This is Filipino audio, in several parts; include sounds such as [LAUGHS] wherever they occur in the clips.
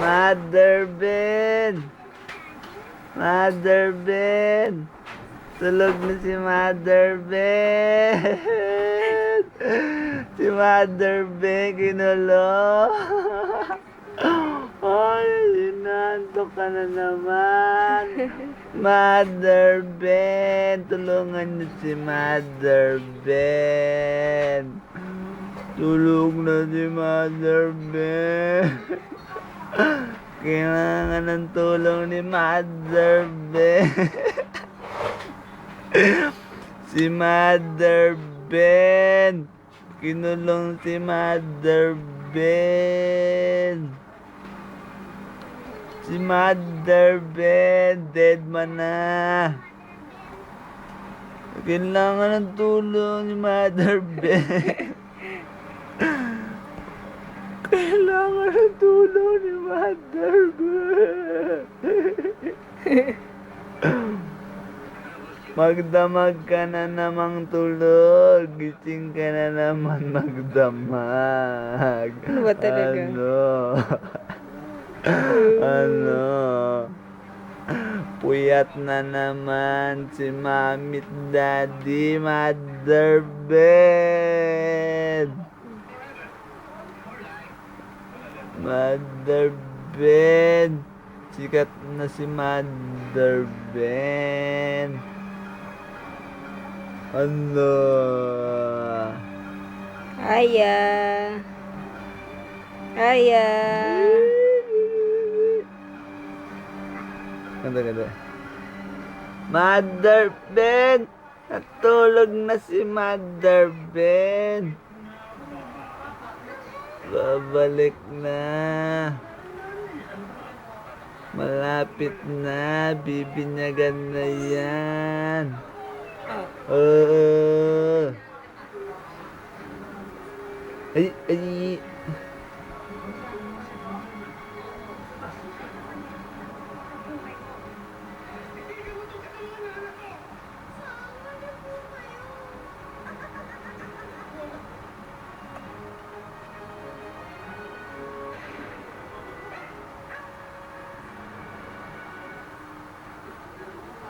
Mother Ben! Mother Ben! Tulog na si Mother Ben! [LAUGHS] si Mother Ben, kinulo! [LAUGHS] Ay, sinanto ka na naman! Mother Ben! Tulungan niyo si Mother Ben! Tulog na si Mother Ben! [LAUGHS] Kailangan ng tulong ni Mother Ben. [LAUGHS] si Mother Ben. Kinulong si Mother Ben. Si Mother Ben, dead man na. Kailangan ng tulong ni Mother Ben. [LAUGHS] Kailangan ng tulong ni Mother. Magdamag ka na namang tulog. Gising ka na naman magdamag. Ano ba talaga? Ano? [LAUGHS] ano? Puyat na naman si Mami at Daddy, Mother Ben. Mother Ben. Sikat na si Mother Ben. Ano? Aya. Aya. Ganda, ganda. Mother Ben! Natulog na si Mother Ben. Babalik na. Malapit na. Bibinyagan na yan. Oo. Ay, ay.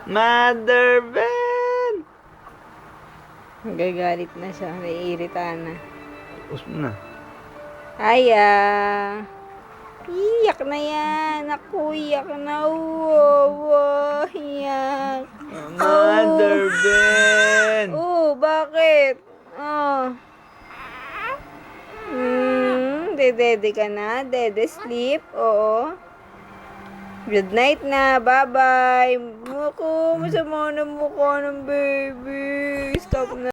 Mother Ben! Nagagalit na siya. Naiirita na. Tapos na. Aya. Iyak na yan. Ako, iyak na. Wow, iyak. Mother Ben! Oh, bakit? Oh. Hmm, dedede ka na? Dede sleep? Oo. Good night na. Bye-bye. Ako, masama na mukha ng baby. Stop na.